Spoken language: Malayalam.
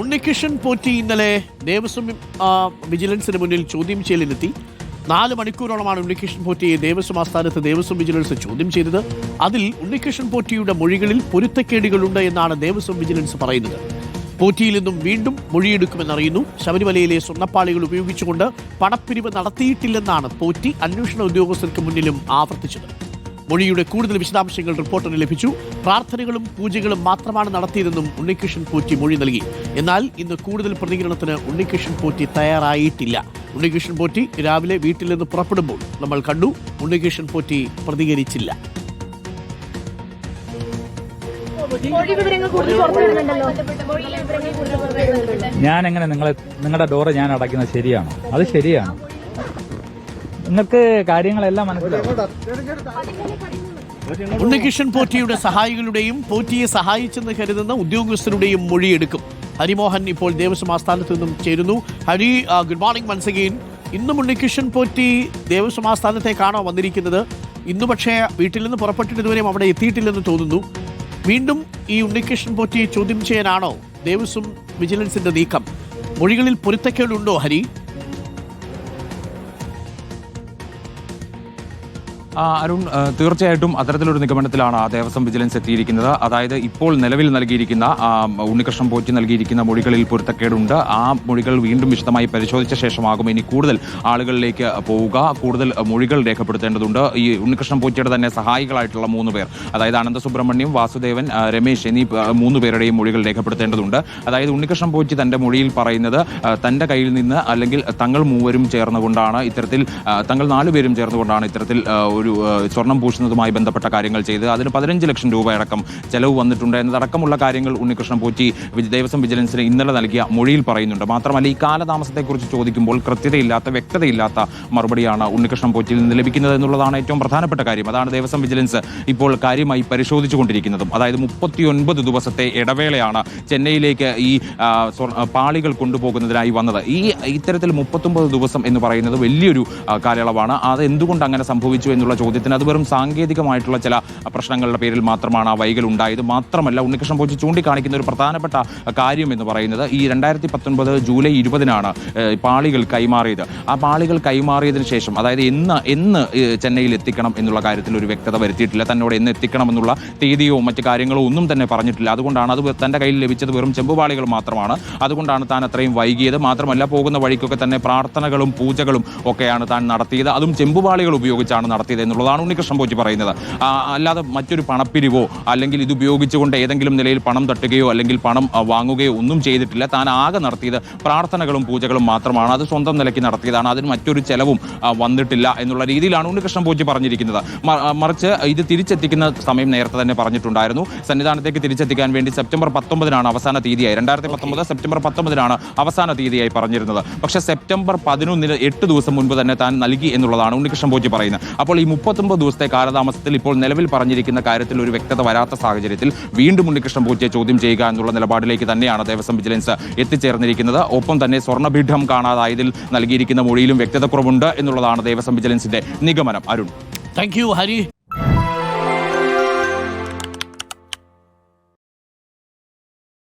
ഉണ്ണികൃഷ്ണൻ പോറ്റി ഇന്നലെ ദേവസ്വം വിജിലൻസിന് മുന്നിൽ ചോദ്യം ചെയ്യലിനെത്തി. നാല് മണിക്കൂറോളമാണ് ഉണ്ണികൃഷ്ണൻ പോറ്റിയെ ദേവസ്വം ആസ്ഥാനത്ത് ദേവസ്വം വിജിലൻസ് ചോദ്യം ചെയ്തത്. അതിൽ ഉണ്ണികൃഷ്ണൻ പോറ്റിയുടെ മൊഴികളിൽ പൊരുത്തക്കേടുകളുണ്ട് എന്നാണ് ദേവസ്വം വിജിലൻസ് പറയുന്നത്. പോറ്റിയിൽ നിന്നും വീണ്ടും മൊഴിയെടുക്കുമെന്നറിയുന്നു. ശബരിമലയിലെ സ്വർണപ്പാളികൾ ഉപയോഗിച്ചുകൊണ്ട് പണപ്പിരിവ് നടത്തിയിട്ടില്ലെന്നാണ് പോറ്റി അന്വേഷണ ഉദ്യോഗസ്ഥർക്ക് മുന്നിലും ആവർത്തിച്ചത്. മൊഴിയുടെ കൂടുതൽ വിശദാംശങ്ങൾ റിപ്പോർട്ടറിന് ലഭിച്ചു. പ്രാർത്ഥനകളും പൂജകളും മാത്രമാണ് നടത്തിയതെന്നും ഉണ്ണികൃഷ്ണൻ പോറ്റി മൊഴി നൽകി. എന്നാൽ ഇന്ന് കൂടുതൽ പ്രതികരണത്തിന് ഉണ്ണികൃഷ്ണൻ പോറ്റി തയ്യാറായിട്ടില്ല. ഉണ്ണികൃഷ്ണൻ പോറ്റി രാവിലെ വീട്ടിൽ നിന്ന് പുറപ്പെടുമ്പോൾ നമ്മൾ കണ്ടു ഉണ്ണികൃഷ്ണൻ പോറ്റി പ്രതികരിച്ചില്ല. ഞാൻ എങ്ങനെ നിങ്ങളെ നിങ്ങളുടെ ഡോറ് ഞാൻ അടയ്ക്കുന്നത് ശരിയാണോ? അത് ശരിയാണ്. നിങ്ങൾക്ക് കാര്യങ്ങളെല്ലാം മനസ്സിലാവും. ഉണ്ണികൃഷ്ണൻ പോറ്റിയുടെ സഹായികളുടെയും പോറ്റിയെ സഹായിച്ചെന്ന് കരുതുന്ന ഉദ്യോഗസ്ഥരുടെയും മൊഴിയെടുക്കും. ഹരിമോഹൻ ഇപ്പോൾ ദേവസ്വം ആസ്ഥാനത്ത് നിന്നും ചേരുന്നു. ഹരി ഗുഡ് മോർണിംഗ് വൺസ് ഇന്നും ഉണ്ണികൃഷ്ണൻ പോറ്റി ദേവസ്വം ആസ്ഥാനത്തേക്കാണോ വന്നിരിക്കുന്നത്. ഇന്ന് പക്ഷേ വീട്ടിൽ നിന്ന് പുറപ്പെട്ടിട്ട് ഇതുവരെയും അവിടെ എത്തിയിട്ടില്ലെന്ന് തോന്നുന്നു. വീണ്ടും ഈ ഉണ്ണികൃഷ്ണൻ പോറ്റിയെ ചോദ്യം ചെയ്യാനാണോ ദേവസ്വം വിജിലൻസിന്റെ നീക്കം? മൊഴികളിൽ പൊരുത്തക്കേടുണ്ടോ ഹരി? അരുൺ തീർച്ചയായിട്ടും അത്തരത്തിലൊരു നിഗമനത്തിലാണ് ആ ദേവസ്വം വിജിലൻസ് എത്തിയിരിക്കുന്നത്. അതായത് ഇപ്പോൾ നിലവിൽ നൽകിയിരിക്കുന്ന ഉണ്ണികൃഷ്ണൻ പോറ്റി നൽകിയിരിക്കുന്ന മൊഴികളിൽ പൊരുത്തക്കേടുണ്ട്. ആ മൊഴികൾ വീണ്ടും വിശദമായി പരിശോധിച്ച ശേഷമാകും ഇനി കൂടുതൽ ആളുകളിലേക്ക് പോവുക. കൂടുതൽ മൊഴികൾ രേഖപ്പെടുത്തേണ്ടതുണ്ട്. ഈ ഉണ്ണികൃഷ്ണൻ പോറ്റിയുടെ തന്നെ സഹായികളായിട്ടുള്ള മൂന്ന് പേർ അതായത് അനന്തസുബ്രഹ്മണ്യം വാസുദേവൻ രമേശ് എന്നീ മൂന്ന് പേരുടെയും മൊഴികൾ രേഖപ്പെടുത്തേണ്ടതുണ്ട്. അതായത് ഉണ്ണികൃഷ്ണൻ പോറ്റി തന്റെ മൊഴിയിൽ പറയുന്നത് തന്റെ കയ്യിൽ നിന്ന് അല്ലെങ്കിൽ തങ്ങൾ മൂവരും ചേർന്നുകൊണ്ടാണ് ഇത്തരത്തിൽ തങ്ങൾ നാലുപേരും ചേർന്നുകൊണ്ടാണ് ഇത്തരത്തിൽ ഒരു സ്വർണം പൂശുന്നതുമായി ബന്ധപ്പെട്ട കാര്യങ്ങൾ ചെയ്ത് അതിന് പതിനഞ്ച് ലക്ഷം രൂപയടക്കം ചെലവ് വന്നിട്ടുണ്ട് എന്നതടക്കമുള്ള കാര്യങ്ങൾ ഉണ്ണികൃഷ്ണൻ പോറ്റി ദേവസ്വം വിജിലൻസിന് ഇന്നലെ നൽകിയ മൊഴിയിൽ പറയുന്നുണ്ട്. മാത്രമല്ല ഈ കാലതാമസത്തെക്കുറിച്ച് ചോദിക്കുമ്പോൾ കൃത്യതയില്ലാത്ത വ്യക്തതയില്ലാത്ത മറുപടിയാണ് ഉണ്ണികൃഷ്ണൻ പോറ്റിയിൽ നിന്ന് ലഭിക്കുന്നത് എന്നുള്ളതാണ് ഏറ്റവും പ്രധാനപ്പെട്ട കാര്യം. അതാണ് ദേവസ്വം വിജിലൻസ് ഇപ്പോൾ കാര്യമായി പരിശോധിച്ചുകൊണ്ടിരിക്കുന്നതും. അതായത് മുപ്പത്തിയൊൻപത് ദിവസത്തെ ഇടവേളയാണ് ചെന്നൈയിലേക്ക് ഈ പാളികൾ കൊണ്ടുപോകുന്നതിനായി വന്നത്. ഈ ഇത്തരത്തിൽ മുപ്പത്തൊമ്പത് ദിവസം എന്ന് പറയുന്നത് വലിയൊരു കാലയളവാണ്. അത് എന്തുകൊണ്ട് അങ്ങനെ സംഭവിച്ചു എന്നുള്ള ചോദ്യത്തിന് അത് വെറും സാങ്കേതികമായിട്ടുള്ള ചില പ്രശ്നങ്ങളുടെ പേരിൽ മാത്രമാണ് ആ വൈകൽ ഉണ്ടായത്. മാത്രമല്ല ഉണ്ണികൃഷ്ണൻ പോയി ചൂണ്ടിക്കാണിക്കുന്ന ഒരു പ്രധാനപ്പെട്ട കാര്യം എന്ന് പറയുന്നത് ഈ രണ്ടായിരത്തി പത്തൊൻപത് ജൂലൈ ഇരുപതിനാണ് പാളികൾ കൈമാറിയത്. ആ പാളികൾ കൈമാറിയതിന് ശേഷം അതായത് എന്ന് എന്ന് ചെന്നൈയിൽ എത്തിക്കണം എന്നുള്ള കാര്യത്തിൽ ഒരു വ്യക്തത വരുത്തിയിട്ടില്ല. തന്നോട് എന്ന് എത്തിക്കണം എന്നുള്ള തീയതിയോ മറ്റ് കാര്യങ്ങളോ ഒന്നും തന്നെ പറഞ്ഞിട്ടില്ല. അതുകൊണ്ടാണ് അത് തന്റെ കയ്യിൽ ലഭിച്ചത് വെറും ചെമ്പുപാളികൾ മാത്രമാണ്. അതുകൊണ്ടാണ് താൻ അത്രയും വൈകിയത്. മാത്രമല്ല പോകുന്ന വഴിക്കൊക്കെ തന്നെ പ്രാർത്ഥനകളും പൂജകളും ഒക്കെയാണ് താൻ നടത്തിയത്. അതും ചെമ്പുപാളികൾ ഉപയോഗിച്ചാണ് നടത്തിയത്. എന്നുള്ളതാണ് ഉണ്ണികൃഷ്ണൻ പോറ്റി പറയുന്നത്. അല്ലാതെ മറ്റൊരു പണപ്പിരിവോ അല്ലെങ്കിൽ ഇത് ഉപയോഗിച്ചുകൊണ്ട് ഏതെങ്കിലും നിലയിൽ പണം തട്ടുകയോ അല്ലെങ്കിൽ പണം വാങ്ങുകയോ ഒന്നും ചെയ്തിട്ടില്ല. താൻ ആകെ നടത്തിയത് പ്രാർത്ഥനകളും പൂജകളും മാത്രമാണ്. അത് സ്വന്തം നിലയ്ക്ക് നടത്തിയതാണ്. അതിന് മറ്റൊരു ചെലവും വന്നിട്ടില്ല എന്നുള്ള രീതിയിലാണ് ഉണ്ണികൃഷ്ണൻ പോറ്റി പറഞ്ഞിരിക്കുന്നത്. മറിച്ച് ഇത് തിരിച്ചെത്തിക്കുന്ന സമയം നേരത്തെ തന്നെ പറഞ്ഞിട്ടുണ്ടായിരുന്നു. സന്നിധാനത്തേക്ക് തിരിച്ചെത്തിക്കാൻ വേണ്ടി സെപ്റ്റംബർ പത്തൊമ്പതിനാണ് അവസാന തീയതിയായി. രണ്ടായിരത്തി പത്തൊമ്പത് സെപ്റ്റംബർ പത്തൊമ്പതിനാണ് അവസാന തീയതിയായി പറഞ്ഞിരുന്നത്. പക്ഷേ സെപ്റ്റംബർ പതിനൊന്നിന് എട്ട് ദിവസം മുൻപ് തന്നെ താൻ നൽകി എന്നുള്ളതാണ് ഉണ്ണികൃഷ്ണൻ പോറ്റി പറയുന്നത്. അപ്പോൾ ഈ മുപ്പത്തൊമ്പത് ദിവസത്തെ കാലതാമസത്തിൽ ഇപ്പോൾ നിലവിൽ പറഞ്ഞിരിക്കുന്ന കാര്യത്തിൽ ഒരു വ്യക്തത വരാത്ത സാഹചര്യത്തിൽ വീണ്ടും ഉണ്ണികൃഷ്ണൻ പൂജയെ ചോദ്യം ചെയ്യുക എന്നുള്ള നിലപാടിലേക്ക് തന്നെയാണ് ദേവസ്വം വിജിലൻസ് എത്തിച്ചേർന്നിരിക്കുന്നത്. ഒപ്പം തന്നെ സ്വർണപീഠം കാണാതായതിൽ നൽകിയിരിക്കുന്ന മൊഴിയിലും വ്യക്തത കുറവുണ്ട് എന്നുള്ളതാണ് ദേവസ്വം വിജിലൻസിന്റെ നിഗമനം. അരുൺ. Thank you Hari.